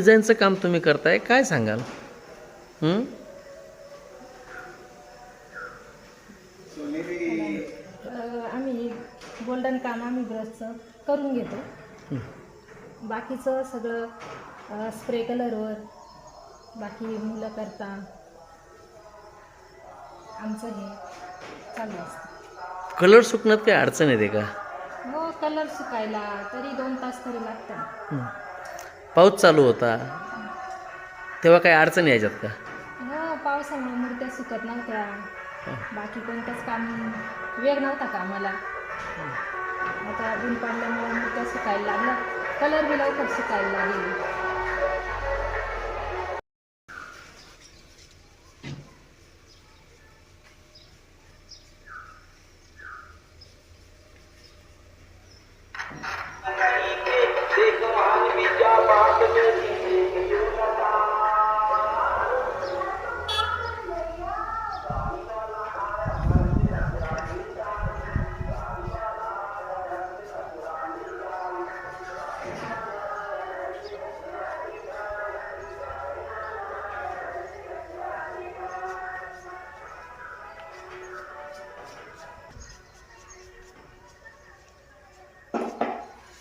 डिझाईनचं काम तुम्ही करताय काय सांगाल? आम्ही गोल्डन काम आम्ही ब्रशचं करून घेतो. बाकीचं सगळं स्प्रे कलरवर बाकी मुलं करता आमचं हे चालू असतं. कलर सुकण्यात काही अडचण येते का? हो कलर सुकायला तरी दोन तास तरी लागतात. हं. पाऊस चालू होता. तेव्हा काही अडचण यायच्यात का? हो पावसामुळे मूर्त्या सुकत नव्हत्या. बाकी कोणतंच काम वेग नव्हता कामाला. आता ऊन पडल्यामुळे मूर्त्या सुकायला लागल्या. कलर बी लवकर सुकायला लागले.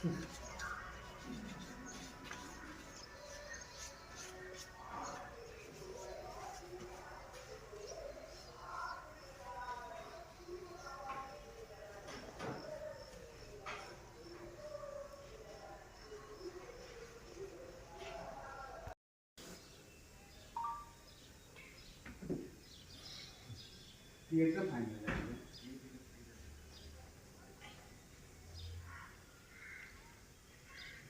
第二个朋友？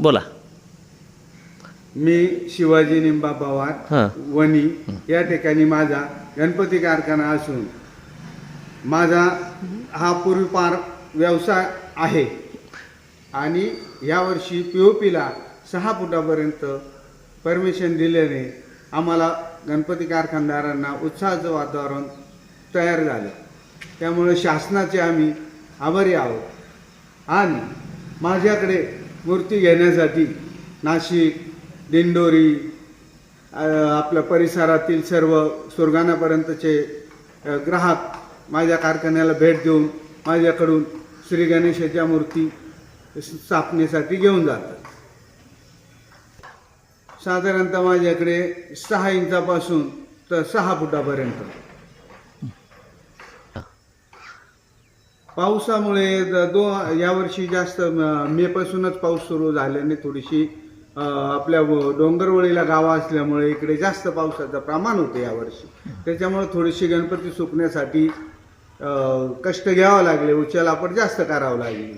बोला. मी शिवाजी निंबा पवार वणी या ठिकाणी माझा गणपती कारखाना असून माझा हा पूर्वीपार व्यवसाय आहे. आणि यावर्षी पी ओ पीला सहा फुटापर्यंत परमिशन दिल्याने आम्हाला गणपती कारखानदारांना उत्साहाचं वातावरण तयार झालं. त्यामुळे शासनाचे आम्ही आभारी आहोत. आणि माझ्याकडे मूर्ती घेण्यासाठी नाशिक दिंडोरी आपल्या परिसरातील सर्व सुरगाणापर्यंतचे ग्राहक माझ्या कारखान्याला भेट देऊन माझ्याकडून श्री गणेशाच्या मूर्ती स्थापनेसाठी घेऊन जातात. साधारणतः माझ्याकडे सहा इंचापासून तर सहा फुटापर्यंत. पावसामुळे द- दो यावर्षी जास्त मेपासूनच पाऊस सुरू झाल्याने थोडीशी आपल्या व- डोंगरवळीला गावं असल्यामुळे इकडे जास्त पावसाचं प्रमाण होतं यावर्षी त्याच्यामुळे थोडीशी गणपती सुकण्यासाठी कष्ट घ्यावं लागले उचल आपण जास्त करावं लागली.